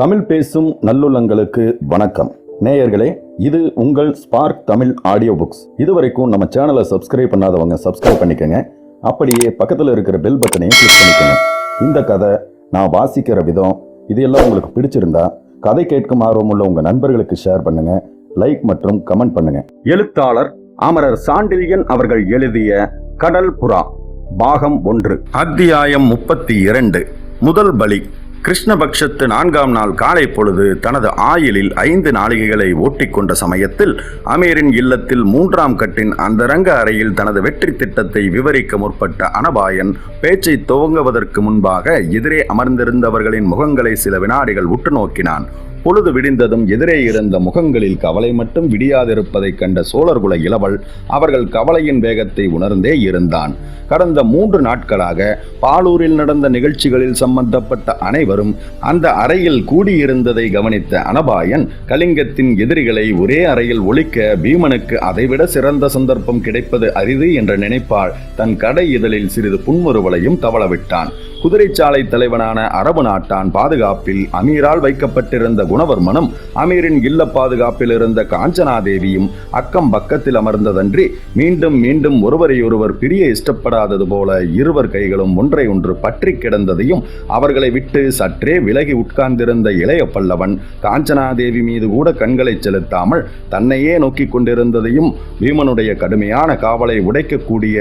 தமிழ் பேசும் நல்லுள்ளங்களுக்கு வணக்கம். நேயர்களே இது உங்கள் ஸ்பார்க் தமிழ் ஆடியோ புக்ஸ் இதுவரைக்கும் நம்ம சேனலை சப்ஸ்கிரைப் பண்ணாதவங்க சப்ஸ்கிரைப் பண்ணிக்கங்க. அப்படியே பக்கத்தில் இருக்கிற பெல் பட்டனையும் கிளிக் பண்ணிக்கோங்க. இந்த கதை நான் வாசிக்கிற விதம் இது எல்லாம் உங்களுக்கு பிடிச்சிருந்தா கதை கேட்கும் ஆர்வமுள்ள உங்கள் நண்பர்களுக்கு ஷேர் பண்ணுங்க லைக் மற்றும் கமெண்ட் பண்ணுங்க. எழுத்தாளர் அமரர் சாண்டில்யன் அவர்கள் எழுதிய கடல் புறா பாகம் ஒன்று அத்தியாயம் முப்பத்தி இரண்டு முதல் பலி. கிருஷ்ணபக்ஷத்து நான்காம் நாள் காலை பொழுது தனது ஆயிலில் ஐந்து நாளிகைகளை ஓட்டிக்கொண்ட சமயத்தில் அமீரின் இல்லத்தில் மூன்றாம் கட்டின் அந்தரங்க அறையில் தனது வெற்றி திட்டத்தை விவரிக்க முற்பட்ட அனபாயன் பேச்சை துவங்குவதற்கு முன்பாக எதிரே அமர்ந்திருந்தவர்களின் முகங்களை சில வினாடிகள் உற்று நோக்கினான். பொழுது விடிந்ததும் எதிரே இருந்த முகங்களில் கவலை மட்டும் விடியாதிருப்பதைக் கண்ட சோழர்குல இளவல் அவர்கள் கவலையின் வேகத்தை உணர்ந்தே இருந்தான். கடந்த மூன்று நாட்களாக பாலூரில் நடந்த நிகழ்ச்சிகளில் சம்பந்தப்பட்ட அனைவரும் அந்த அறையில் கூடியிருந்ததை கவனித்த அனபாயன் கலிங்கத்தின் எதிரிகளை ஒரே அறையில் ஒழிக்க பீமனுக்கு அதைவிட சிறந்த சந்தர்ப்பம் கிடைப்பது அரிது என்ற நினைப்பால் தன் கடை இதழில் சிறிது புன்முறுவலையும் தவளவிட்டான். குதிரைச்சாலை தலைவனான அரபு நாட்டான் பாதுகாப்பில் அமீரால் வைக்கப்பட்டிருந்த குணவர்மனும் அமீரின் இல்ல பாதுகாப்பில் இருந்த காஞ்சனாதேவியும் அக்கம் பக்கத்தில் அமர்ந்ததன்றி மீண்டும் மீண்டும் ஒருவரையொருவர் பிரிய இஷ்டப்படாதது போல இருவர் கைகளும் ஒன்றை ஒன்று பற்றி கிடந்ததையும் அவர்களை விட்டு சற்றே விலகி உட்கார்ந்திருந்த இளைய பல்லவன் காஞ்சனாதேவி மீது கூட கண்களை செலுத்தாமல் தன்னையே நோக்கிக் கொண்டிருந்ததையும் பீமனுடைய கடுமையான காவலை உடைக்கக்கூடிய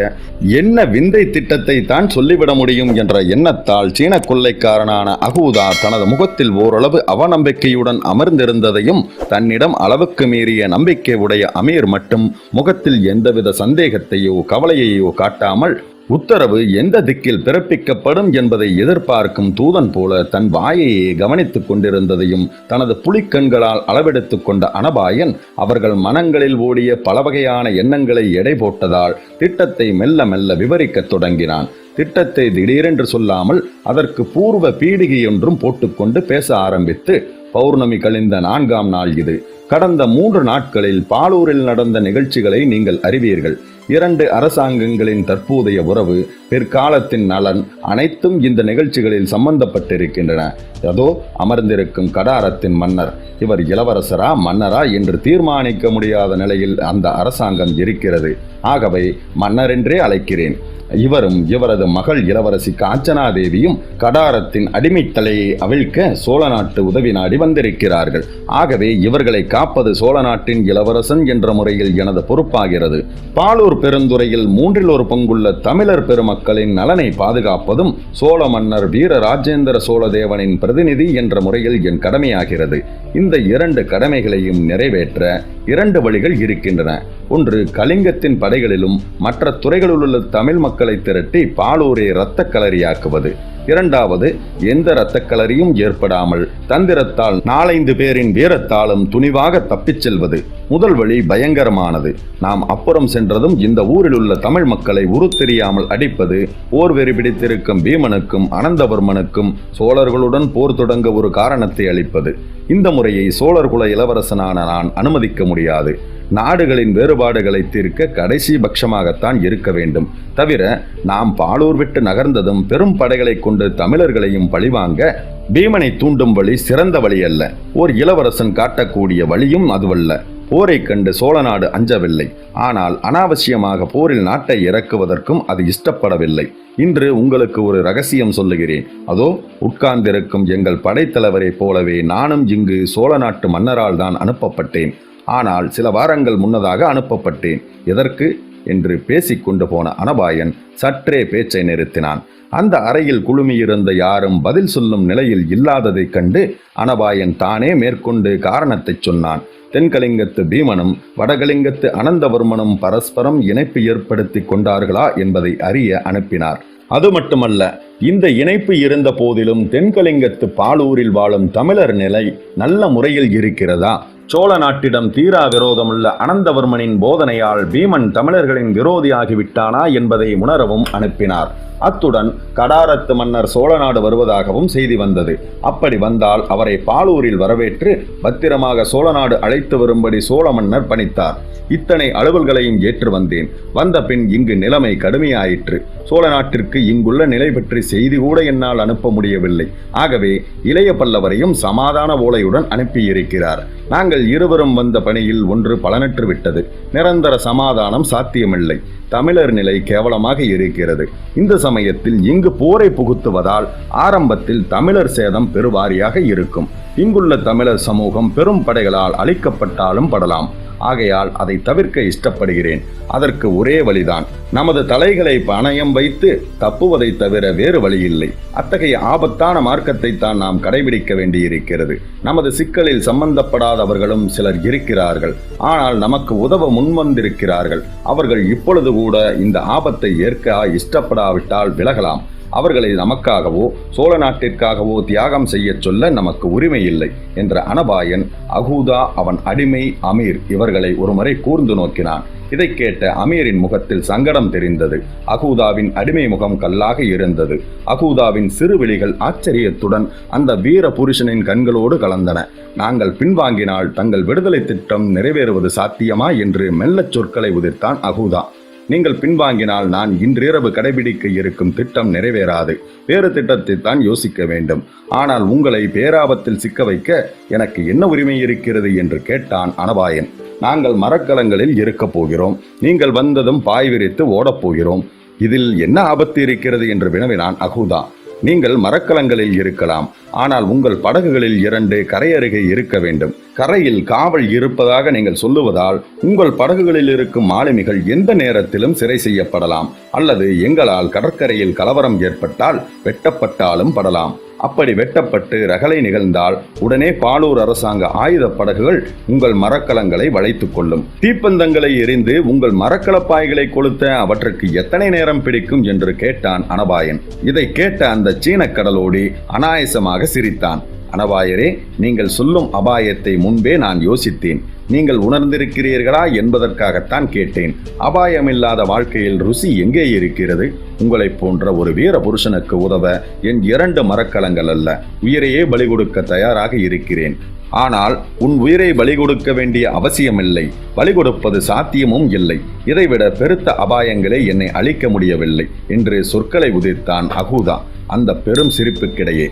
என்ன விந்தை திட்டத்தை தான் சொல்லிவிட முடியும் என்ற எண்ணத்தால் சீன கொள்ளைக்காரனான அகூதா தனது முகத்தில் ஓரளவு அவநம்பிக்கையும் அவநம்பிக்கையுடன் அமர்ந்திருந்ததையும் தன்னிடம் அளவுக்கு மீறிய நம்பிக்கை உடைய அமீர் மட்டும் முகத்தில் எந்தவித சந்தேகத்தையோ கவலையையோ காட்டாமல் உத்தரவு எந்த திக்கில் பிறப்பிக்கப்படும் என்பதை எதிர்பார்க்கும் தூதன் போல தன் வாயையே கவனித்துக் கொண்டிருந்ததையும் தனது புலிக்கண்களால் அளவெடுத்துக் கொண்ட அனபாயன் அவர்கள் மனங்களில் ஓடிய பல வகையான எண்ணங்களை எடை போட்டதால் திட்டத்தை மெல்ல மெல்ல விவரிக்கத் தொடங்கினான். திட்டத்தை திடீரென்று சொல்லாமல் அதற்கு பூர்வ பீடிகை ஒன்றும் போட்டுக்கொண்டு பேச ஆரம்பித்து பௌர்ணமி கழிந்த நான்காம் நாள் இது. கடந்த மூன்று நாட்களில் பாலூரில் நடந்த நிகழ்ச்சிகளை நீங்கள் அறிவீர்கள். இரண்டு அரசாங்கங்களின் தற்போதைய உறவு பிற்காலத்தின் நலன் அனைத்தும் இந்த நிகழ்ச்சிகளில் சம்பந்தப்பட்டிருக்கின்றன. அதோ அமர்ந்திருக்கும் கடாரத்தின் மன்னர். இவர் இளவரசரா மன்னரா என்று தீர்மானிக்க முடியாத நிலையில் அந்த அரசாங்கம் இருக்கிறது. ஆகவே மன்னரென்றே அழைக்கிறேன். இவரும் இவரது மகள் இளவரசி காஞ்சனாதேவியும் கடாரத்தின் அடிமைத்தலையை அவிழ்க்க சோழ நாட்டு உதவி நாடி வந்திருக்கிறார்கள். ஆகவே இவர்களை காப்பது சோழ நாட்டின் இளவரசன் என்ற முறையில் எனது பொறுப்பாகிறது. பாலூர் பெருந்துறையில் மூன்றில் ஒரு பங்குள்ள தமிழர் மக்களின் நலனை பாதுகாப்பதும் சோழ மன்னர் வீர ராஜேந்திர சோழ தேவனின் பிரதிநிதி என்ற முறையில் என் கடமையாகிறது. இந்த இரண்டு கடமைகளையும் நிறைவேற்ற இரண்டு வழிகள் இருக்கின்றன. ஒன்று கலிங்கத்தின் படைகளிலும் மற்ற துறைகளில் உள்ள தமிழ் மக்களை திரட்டி பாலூரை இரத்த களரியாக்குவது. இரண்டாவது எந்த இரத்தக்களரியும் ஏற்படாமல் தந்திரத்தால் நாலைந்து பேரின் வீரத்தாலும் துணிவாக தப்பிச் செல்வது முதல் வழி பயங்கரமானது. நாம் அப்புறம் சென்றதும் இந்த ஊரில் உள்ள தமிழ் மக்களை உருத்தெரியாமல் அடிப்பது போர் வெறி பிடித்திருக்கும் பீமனுக்கும் அனந்தவர்மனுக்கும் சோழர்களுடன் போர் தொடங்க ஒரு காரணத்தை அளிப்பது. இந்த முறையை சோழர் குல இளவரசனான நான் அனுமதிக்க முடியாது. நாடுகளின் வேறுபாடுகளை தீர்க்க கடைசி பட்சமாகத்தான் இருக்க வேண்டும். தவிர நாம் பாலூர் விட்டு நகர்ந்ததும் பெரும் படைகளை கொண்டு தமிழர்களையும் பழிவாங்க பீமனை தூண்டும் வழி சிறந்த வழி அல்ல. ஓர் இளவரசன் காட்டக்கூடிய வழியும் அதுவல்ல. போரை கண்டு சோழ நாடு அஞ்சவில்லை. ஆனால் அனாவசியமாக போரில் நாட்டை இறக்குவதற்கும் அது இஷ்டப்படவில்லை. இன்று உங்களுக்கு ஒரு ரகசியம் சொல்லுகிறேன். அதோ உட்கார்ந்திருக்கும் எங்கள் படைத்தலைவரைப் போலவே நானும் இங்கு சோழ நாட்டு மன்னரால் தான் அனுப்பப்பட்டேன். ஆனால் சில வாரங்கள் முன்னதாக அனுப்பப்பட்டேன். எதற்கு? என்று பேசிக்கொண்டு போன அனபாயன் சற்றே பேச்சை நிறுத்தினான். அந்த அறையில் குழுமியிருந்த யாரும் பதில் சொல்லும் நிலையில் இல்லாததைக் கண்டு அனபாயன் தானே மேற்கொண்டு காரணத்தைச் சொன்னான். தென்கலிங்கத்து பீமனும் வடகலிங்கத்து அனந்தவர்மனும் பரஸ்பரம் இணைப்பு ஏற்படுத்தி கொண்டார்களா என்பதை அறிய அனுப்பினார். அது மட்டுமல்ல இந்த இணைப்பு இருந்த போதிலும் தென்கலிங்கத்து பாலூரில் வாழும் தமிழர் நிலை நல்ல முறையில் இருக்கிறதா? சோழ நாட்டிடம் தீரா விரோதமுள்ள அனந்தவர்மனின் போதனையால் பீமன் தமிழர்களின் விரோதியாகிவிட்டானா என்பதை உணரவும் அனுப்பினார். அத்துடன் கடாரத்து மன்னர் சோழநாடு வருவதாகவும் செய்தி வந்தது. அப்படி வந்தால் அவரை பாலூரில் வரவேற்று பத்திரமாக சோழநாடு அழைத்து வரும்படி சோழ மன்னர் பணித்தார். இத்தனை அலுவல்களையும் ஏற்று வந்தேன். வந்த பின் இங்கு நிலைமை கடுமையாயிற்று. சோழ நாட்டிற்கு இங்குள்ள நிலை பற்றி செய்தி கூட என்னால் அனுப்ப முடியவில்லை. ஆகவே இளைய பல்லவரையும் சமாதான ஓலையுடன் அனுப்பியிருக்கிறார். நாங்கள் இருவரும் வந்த பணியில் ஒன்று பலனற்று விட்டது. நிரந்தர சமாதானம் சாத்தியமில்லை. தமிழர் நிலை கேவலமாக இருக்கிறது. இந்த சமயத்தில் இங்கு போரை புகுத்துவதால் ஆரம்பத்தில் தமிழர் சேதம் பெருவாரியாக இருக்கும். இங்குள்ள தமிழர் சமூகம் பெரும் படைகளால் அழிக்கப்பட்டாலும் படலாம். ஆகையால் அதை தவிர்க்க இஷ்டப்படுகிறேன். அதற்கு ஒரே வழிதான். நமது தலைகளை பணயம் வைத்து தப்புவதை தவிர வேறு வழியில்லை. அத்தகைய ஆபத்தான மார்க்கத்தை தான் நாம் கடைபிடிக்க வேண்டியிருக்கிறது. நமது சிக்கலில் சம்பந்தப்படாதவர்களும் சிலர் இருக்கிறார்கள். ஆனால் நமக்கு உதவ முன்வந்திருக்கிறார்கள். அவர்கள் இப்பொழுது கூட இந்த ஆபத்தை ஏற்க இஷ்டப்படாவிட்டால் விலகலாம். அவர்களை நமக்காகவோ சோழ நாட்டிற்காகவோ தியாகம் செய்யச் சொல்ல நமக்கு உரிமை இல்லை என்ற அனபாயன் அகூதா அவன் அடிமை அமீர் இவர்களை ஒருமுறை கூர்ந்து நோக்கினான். இதை கேட்ட அமீரின் முகத்தில் சங்கடம் தெரிந்தது. அகூதாவின் அடிமை முகம் கல்லாக இருந்தது. அகூதாவின் சிறுவிழிகள் ஆச்சரியத்துடன் அந்த வீர புருஷனின் கண்களோடு கலந்தன. நாங்கள் பின்வாங்கினால் தங்கள் விடுதலை திட்டம் நிறைவேறுவது சாத்தியமா? என்று மெல்லச் சொற்களை உதிர்த்தான் அகூதா. நீங்கள் பின்வாங்கினால் நான் இன்றிரவு கடைபிடிக்க இருக்கும் திட்டம் நிறைவேறாது. வேறு திட்டத்தை தான் யோசிக்க வேண்டும். ஆனால் உங்களை பேராபத்தில் சிக்க வைக்க எனக்கு என்ன உரிமை இருக்கிறது என்று கேட்டான் அனபாயன். நாங்கள் மரக்கலங்களில் இருக்கப் போகிறோம். நீங்கள் வந்ததும் பாய் விரித்து ஓடப் போகிறோம். இதில் என்ன ஆபத்து இருக்கிறது என்று வினவினான் அகுதா. நீங்கள் மரக்கலங்களில் இருக்கலாம். ஆனால் உங்கள் படகுகளில் இரண்டு கரையருகே இருக்க வேண்டும். கரையில் காவல் இருப்பதாக நீங்கள் சொல்லுவதால் உங்கள் படகுகளில் இருக்கும் மாலுமிகள் எந்த நேரத்திலும் சிறை செய்யப்படலாம். அல்லது எங்களால் கடற்கரையில் கலவரம் ஏற்பட்டால் வெட்டப்பட்டாலும் படலாம். அப்படி வெட்டப்பட்டு ரகளை நிகழ்ந்தால் உடனே பாலூர் அரசாங்க ஆயுத படகுகள் உங்கள் மரக்கலங்களை வளைத்துக் கொள்ளும். தீப்பந்தங்களை எரிந்து உங்கள் மரக்கலப்பாய்களை கொளுத்த அவற்றுக்கு எத்தனை நேரம் பிடிக்கும் என்று கேட்டான் அனபாயன். இதை கேட்ட அந்த சீன கடலோடி அனாயசமாக சிரித்தான். அனவாயரே நீங்கள் சொல்லும் அபாயத்தை முன்பே நான் யோசித்தேன். நீங்கள் உணர்ந்திருக்கிறீர்களா என்பதற்காகத்தான் கேட்டேன். அபாயமில்லாத வாழ்க்கையில் ருசி எங்கே இருக்கிறது? உங்களைப் போன்ற ஒரு வீர புருஷனுக்கு உதவ என் இரண்டு மரக்கலங்கள் அல்ல. உயிரையே பலி கொடுக்க தயாராக இருக்கிறேன். ஆனால் உன் உயிரை பலி கொடுக்க வேண்டிய அவசியமில்லை. பலி கொடுப்பது சாத்தியமும் இல்லை. இதைவிட பெருத்த அபாயங்களே என்னை அழிக்க முடியவில்லை. என்று சொற்களை உதிர்த்தான் அகூதா. அந்த பெரும் சிரிப்புக்கிடையே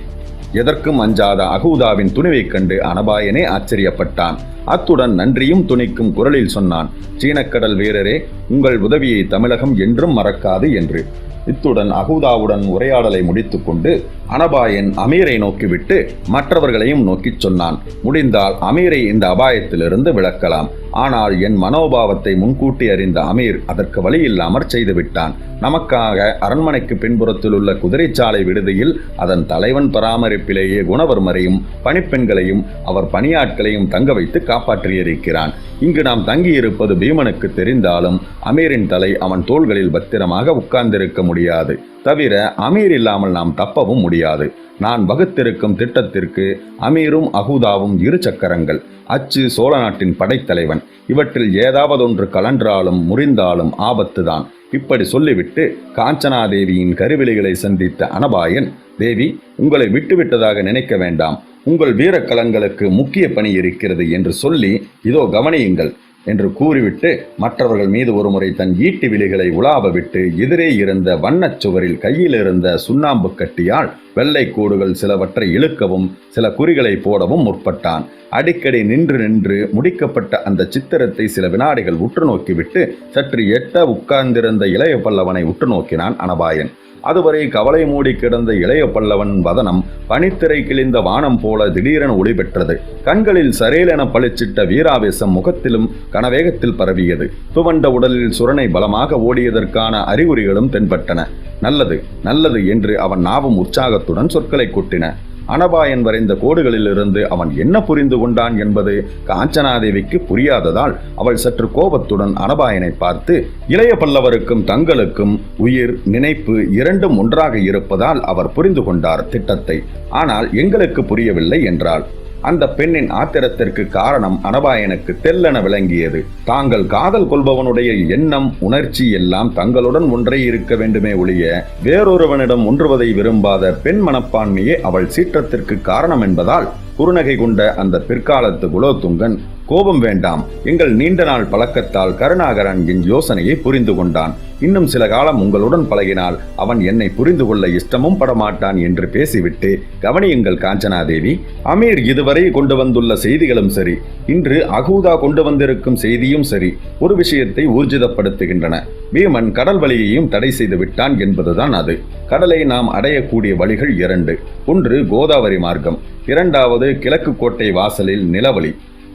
எதற்கும் அஞ்சாத அகூதாவின் துணிவைக் கண்டு அனபாயனே ஆச்சரியப்பட்டான். அத்துடன் நன்றியும் துணிக்கும் குரலில் சொன்னான் சீனக்கடல் வீரரே உங்கள் உதவியை தமிழகம் என்றும் மறக்காது என்று. இத்துடன் அகூதாவுடன் உரையாடலை முடித்துக்கொண்டு அனபாயன் அமீரை நோக்கிவிட்டு மற்றவர்களையும் நோக்கிச் சொன்னான். முடிந்தால் அமீரை இந்த அபாயத்திலிருந்து விளக்கலாம் ஆனால் என் மனோபாவத்தை முன்கூட்டி அறிந்த அமீர் அதற்கு வழியில்லாமற் செய்துவிட்டான். நமக்காக அரண்மனைக்கு பின்புறத்தில் உள்ள குதிரைச்சாலை விடுதியில் அதன் தலைவன் பராமரிப்பிலேயே குணவர்மரையும் பணிப்பெண்களையும் அவர் பணியாட்களையும் தங்க வைத்து காப்பாற்றியிருக்கிறான். இங்கு நாம் தங்கியிருப்பது பீமனுக்கு தெரிந்தாலும் அமீரின் தலை அவன் தோள்களில் பத்திரமாக உட்கார்ந்திருக்க முடியாது. தவிர அமீர் இல்லாமல் நாம் தப்பவும் முடியாது. நான் வகுத்திருக்கும் திட்டத்திற்கு அமீரும் அகுதாவும் இரு சக்கரங்கள். அச்சு சோழ நாட்டின் படைத்தலைவன். இவற்றில் ஏதாவதொன்று கலன்றாலும் முறிந்தாலும் ஆபத்துதான். இப்படி சொல்லிவிட்டு காஞ்சனாதேவியின் கருவிலைகளை சந்தித்த அனபாயன் தேவி உங்களை விட்டுவிட்டதாக நினைக்க வேண்டாம். உங்கள் வீரக்கலங்களுக்கு முக்கிய பணி இருக்கிறது என்று சொல்லி இதோ கவனியுங்கள் என்று கூறிவிட்டு மற்றவர்கள் மீது ஒருமுறை தன் ஈட்டி விழிகளை உலாவ விட்டு எதிரே இருந்த வண்ணச் சுவரில் கையில் இருந்த சுண்ணாம்பு கட்டியால் வெள்ளை கூடுகள் சிலவற்றை இழுக்கவும் சில குறிகளை போடவும் முற்பட்டான். அடிக்கடி நின்று நின்று முடிக்கப்பட்ட அந்த சித்திரத்தை சில வினாடிகள் உற்று நோக்கிவிட்டு சற்று எட்ட உட்கார்ந்திருந்த இளைய பல்லவனை உற்று நோக்கினான் அனபாயன். அதுவரை கவலை மூடி கிடந்த இளைய பல்லவன் வதனம் பனித்திரை கிழிந்த வானம் போல திடீரென ஒளி பெற்றது. கண்களில் சரேலென பளிச்சிட்ட வீராவேசம் முகத்திலும் கனவேகத்தில் பரவியது. துவண்ட உடலில் சுரணை பலமாக ஓடியதற்கான அறிகுறிகளும் தென்பட்டன. நல்லது நல்லது என்று அவன் நாவும் உற்சாகத்துடன் சொற்களை கொட்டின. அனபாயன் வரைந்த கோடுகளிலிருந்து அவன் என்ன புரிந்து கொண்டான் என்பது காஞ்சனாதேவிக்கு புரியாததால் அவள் சற்று கோபத்துடன் அனபாயனை பார்த்து இளைய பல்லவருக்கும் தங்களுக்கும் உயிர் நினைப்பு இரண்டும் ஒன்றாக இருப்பதால் அவர் புரிந்து கொண்டார் திட்டத்தை. ஆனால் எங்களுக்கு புரியவில்லை என்றாள். அந்த பெண்ணின் ஆத்திரத்திற்கு காரணம் அனபாயனுக்கு தெல்லென விளங்கியது. தாங்கள் காதல் கொள்பவனுடைய எண்ணம் உணர்ச்சி எல்லாம் தங்களுடன் ஒன்றே இருக்க வேண்டுமே ஒழிய வேறொருவனிடம் ஒன்றுவதை விரும்பாத பெண் மனப்பான்மையே அவள் சீற்றத்திற்கு காரணம் என்பதால். குறுநகை கொண்ட அந்த பிற்காலத்து குலோத்துங்கன் கோபம் வேண்டாம். எங்கள் நீண்ட நாள் பழக்கத்தால் கருணாகரன் என் யோசனையை புரிந்து கொண்டான். இன்னும் சில காலம் உங்களுடன் பழகினால் அவன் என்னை புரிந்து கொள்ள இஷ்டமும் படமாட்டான் என்று பேசிவிட்டு கவனியுங்கள் காஞ்சனாதேவி அமீர் இதுவரை கொண்டு வந்துள்ள செய்திகளும் சரி. இன்று அகூதா கொண்டு வந்திருக்கும் செய்தியும் சரி. ஒரு விஷயத்தை ஊர்ஜிதப்படுத்துகின்றன. பீமன் கடல் வழியையும் தடை செய்து விட்டான் என்பதுதான் அது. கடலை நாம் அடையக்கூடிய வழிகள் இரண்டு. ஒன்று கோதாவரி மார்க்கம். இரண்டாவது அதாவது கிழக்கு கோட்டை வாசலில் நிலவழி.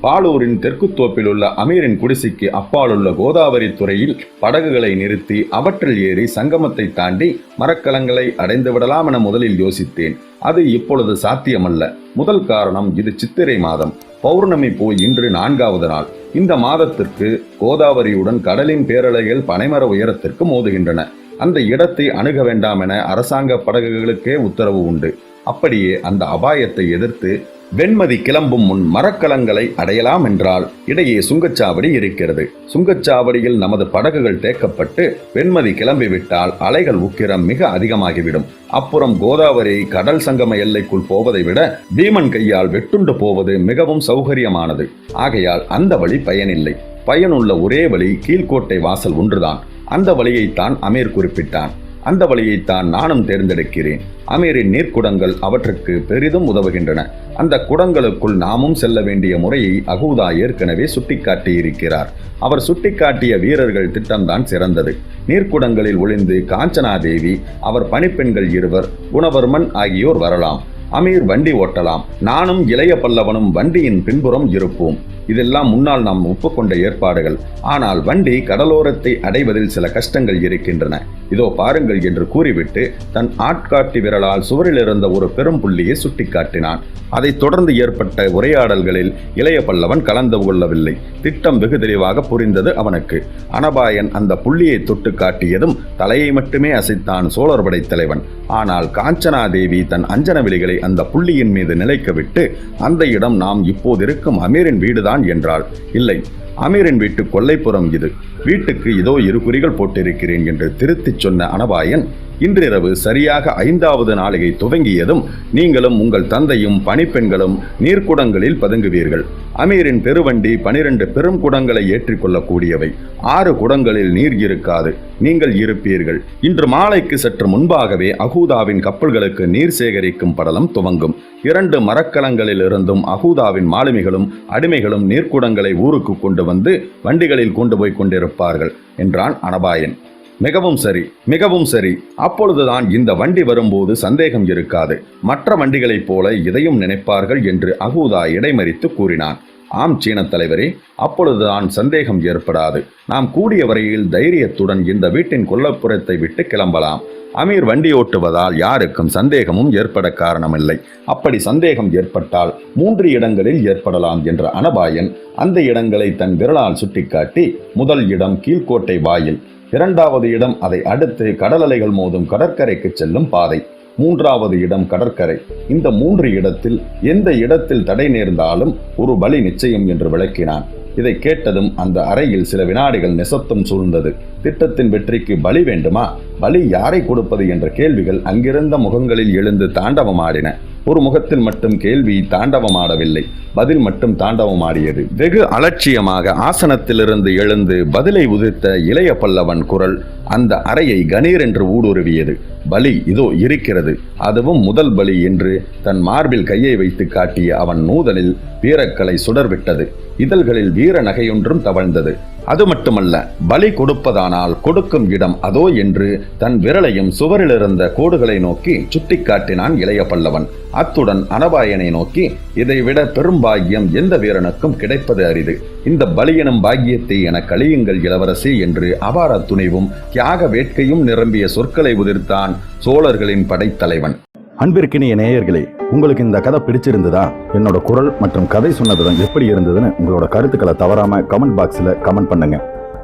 பாலூரின் தெற்கு தோப்பில் உள்ள அமீரின் குடிசைக்கு அப்பாலுள்ள கோதாவரி துறையில் படகுகளை நிறுத்தி அவற்றில் ஏறி சங்கமத்தை தாண்டி மரக்கலங்களை அடைந்து விடலாம் என முதலில் யோசித்தேன். அது இப்பொழுது சாத்தியமல்ல. முதல் காரணம் இது சித்திரை மாதம். பௌர்ணமி போய் இன்று நான்காவது நாள். இந்த மாதத்திற்கு கோதாவரியுடன் கடலின் பேரலைகள் பனைமர உயரத்திற்கு மோதுகின்றன. அந்த இடத்தை அணுக வேண்டாம் என அரசாங்க படகுகளுக்கே உத்தரவு உண்டு. அப்படியே அந்த அபாயத்தை எதிர்த்து வெண்மதி கிளம்பும் முன் மரக்கலங்களை அடையலாம் என்றால் இடையே சுங்கச்சாவடி இருக்கிறது. சுங்கச்சாவடியில் நமது படகுகள் தேக்கப்பட்டு வெண்மதி கிளம்பிவிட்டால் அலைகள் உக்கிரம் மிக அதிகமாகிவிடும். அப்புறம் கோதாவரி கடல் சங்கம எல்லைக்குள் போவதை விட பீமன் கையால் வெட்டுண்டு போவது மிகவும் சௌகரியமானது. ஆகையால் அந்த வழி பயனில்லை. பயனுள்ள ஒரே வழி கீழ்கோட்டை வாசல் ஒன்றுதான். அந்த வழியைத்தான் அமீர் குறிப்பிட்டான். அந்த வழியைத்தான் நானும் தேர்ந்தெடுக்கிறேன். அமீரின் நீர்க்குடங்கள் அவற்றுக்கு பெரிதும் உதவுகின்றன. அந்த குடங்களுக்குள் நாமும் செல்ல வேண்டிய முறையை அகூதா ஏற்கனவே சுட்டிக்காட்டியிருக்கிறார். அவர் சுட்டிக்காட்டிய வீரர்கள் திட்டம்தான் சிறந்தது. நீர்க்குடங்களில் ஒளிந்து காஞ்சனாதேவி அவர் பணிப்பெண்கள் இருவர் குணவர்மன் ஆகியோர் வரலாம். அமீர் வண்டி ஓட்டலாம். நானும் இளைய பல்லவனும் வண்டியின் பின்புறம் இருப்போம். இதெல்லாம் முன்னால் நாம் ஒப்புக்கொண்ட ஏற்பாடுகள். ஆனால் வண்டி கடலோரத்தை அடைவதில் சில கஷ்டங்கள் இருக்கின்றன. இதோ பாருங்கள் என்று கூறிவிட்டு தன் ஆட்காட்டி விரலால் சுவரில் இருந்த ஒரு பெரும் புள்ளியை சுட்டிக்காட்டினான். அதைத் தொடர்ந்து ஏற்பட்ட உரையாடல்களில் இளைய பல்லவன் கலந்து கொள்ளவில்லை. திட்டம் வெகு தெளிவாக புரிந்தது அவனுக்கு. அனபாயன் அந்த புள்ளியை தொட்டு காட்டியதும் தலையை மட்டுமே அசைத்தான் சோழர் படைத்தலைவன். தலைவன் ஆனால் காஞ்சனாதேவி தன் அஞ்சன விழிகளை அந்த புள்ளியின் மீது நிலைக்க விட்டு அந்த இடம் நாம் இப்போது இருக்கும் அமீரின் வீடுதான் என்றாள். இல்லை அமீரின் வீட்டு கொல்லைப்புறம் இது. வீட்டுக்கு இதோ இரு குறிகள் போட்டிருக்கிறேன் என்று திருத்திச் சொன்ன அனபாயன் இன்றிரவு சரியாக ஐந்தாவது நாளிகை துவங்கியதும் நீங்களும் உங்கள் தந்தையும் பணிப்பெண்களும் நீர்க்குடங்களில் பதுங்குவீர்கள். அமீரின் பெருவண்டி பனிரெண்டு பெரும் குடங்களை ஏற்றிக்கொள்ளக்கூடியவை. ஆறு குடங்களில் நீர் இருக்காது. நீங்கள் இருப்பீர்கள். இன்று மாலைக்கு சற்று முன்பாகவே அகூதாவின் கப்பல்களுக்கு நீர் சேகரிக்கும் படலம் துவங்கும். இரண்டு மரக்கலங்களில் இருந்தும் அகூதாவின் மாலுமிகளும் அடிமைகளும் நீர்க்குடங்களை ஊருக்கு கொண்டு வந்து வண்டிகளில் கொண்டு போய் கொண்டிருப்பார்கள் என்றான் அனபாயன். மிகவும் சரி மிகவும் சரி. அப்பொழுதுதான் இந்த வண்டி வரும்போது சந்தேகம் இருக்காது. மற்ற வண்டிகளைப் போல இதையும் நினைப்பார்கள் என்று அகூதா இடைமறித்து கூறினான். ஆம் சீன தலைவரே அப்பொழுதுதான் சந்தேகம் ஏற்படாது. நாம் கூடிய வரையில் தைரியத்துடன் இந்த வீட்டின் கொல்லப்புறத்தை விட்டு கிளம்பலாம். அமீர் வண்டி ஓட்டுவதால் யாருக்கும் சந்தேகமும் ஏற்பட காரணமில்லை. அப்படி சந்தேகம் ஏற்பட்டால் மூன்று இடங்களில் ஏற்படலாம் என்ற அனபாயன் அந்த இடங்களை தன் விரலால் சுட்டிக்காட்டி முதல் இடம் கீழ்கோட்டை வாயில் இரண்டாவது இடம் அதை அடுத்து கடல் அலைகள் மோதும் கடற்கரைக்கு செல்லும் பாதை. மூன்றாவது இடம் கடற்கரை. இந்த மூன்று இடத்தில் எந்த இடத்தில் தடை நேர்ந்தாலும் ஒரு பலி நிச்சயம் என்று விளக்கினான். இதை கேட்டதும் அந்த அறையில் சில வினாடிகள் நிசப்தம் சூழ்ந்தது. திட்டத்தின் வெற்றிக்கு பலி வேண்டுமா? பலி யாரை கொடுப்பது என்ற கேள்விகள் அங்கிருந்த முகங்களில் எழுந்து தாண்டவமாடின. ஒரு முகத்தில் மட்டும் கேள்வி தாண்டவமாடவில்லை. பதில் மட்டும் தாண்டவமாடியது. வெகு அலட்சியமாக ஆசனத்திலிருந்து எழுந்து பதிலை உதிர்த்த இளைய பல்லவன் குரல் அந்த அறையை கணீர் என்று ஊடுருவியது. பலி இதோ இருக்கிறது. அதுவும் முதல் பலி என்று தன் மார்பில் கையை வைத்து காட்டிய அவன் நூதலில் வீரக்கலை சுடர்விட்டது. இதழ்களில் வீர நகையொன்றும் தவழ்ந்தது. அது மட்டுமல்ல பலி கொடுப்பதானால் கொடுக்கும் இடம் அதோ என்று தன் விரலையும் சுவரிலிருந்த கோடுகளை நோக்கி சுட்டிக்காட்டினான் இளைய பல்லவன். அத்துடன் அனபாயனை நோக்கி இதைவிட பெரும் பாக்கியம் எந்த வீரனுக்கும் கிடைப்பது அரிது. இந்த பலியனும் பாக்கியத்தை என கழியுங்கள் இளவரசி என்று அபார துணிவும் தியாக வேட்கையும் நிரம்பிய சொற்களை உதிர்த்தான் சோழர்களின் படைத்தலைவன். அன்பிற்கினிய நேயர்களே உங்களுக்கு இந்த கதை பிடிச்சிருந்ததா? என்னோட குரல் மற்றும் கதை சொன்னதுடன் எப்படி இருந்ததுன்னு உங்களோட கருத்துக்களை தவறாம கமெண்ட் பாக்ஸில் கமெண்ட் பண்ணுங்க.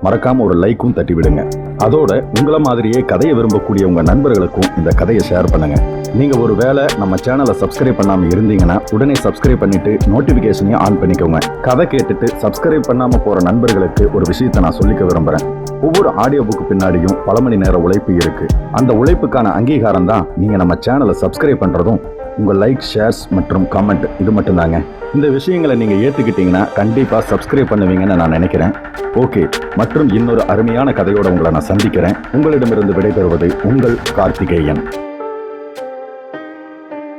மறக்காம ஒரு லைக்கும் தட்டி விடுங்க அதோட உங்களை மாதிரியே கதையை விரும்பக்கூடிய உங்க நண்பர்களுக்கும் இந்த கதையை ஷேர் பண்ணுங்க. நீங்க ஒரு வேளை நம்ம சேனலை சப்ஸ்கிரைப் பண்ணாம இருந்தீங்கன்னா உடனே சப்ஸ்கிரைப் பண்ணிட்டு நோட்டிபிகேஷனையும் ஆன் பண்ணிக்கோங்க. கதை கேட்டுட்டு சப்ஸ்கிரைப் பண்ணாம போற நண்பர்களுக்கு ஒரு விஷயத்தை நான் சொல்லிக்க விரும்புறேன். ஒவ்வொரு ஆடியோ புக்கு பின்னாடியும் பல மணி நேர உழைப்பு இருக்கு. அந்த உழைப்புக்கான அங்கீகாரம் தான் நீங்க நம்ம சேனலை சப்ஸ்கிரைப் பண்றதும் உங்கள் லைக் ஷேர்ஸ் மற்றும் கமெண்ட் இது மட்டும்தாங்க. இந்த விஷயங்களை நீங்கள் ஏற்றுக்கிட்டிங்கன்னா கண்டிப்பாக சப்ஸ்கிரைப் பண்ணுவீங்கன்னு நான் நினைக்கிறேன். ஓகே மற்றும் இன்னொரு அருமையான கதையோடு உங்களை நான் சந்திக்கிறேன். உங்களிடமிருந்து விடைபெறுவது உங்கள் கார்த்திகேயன்.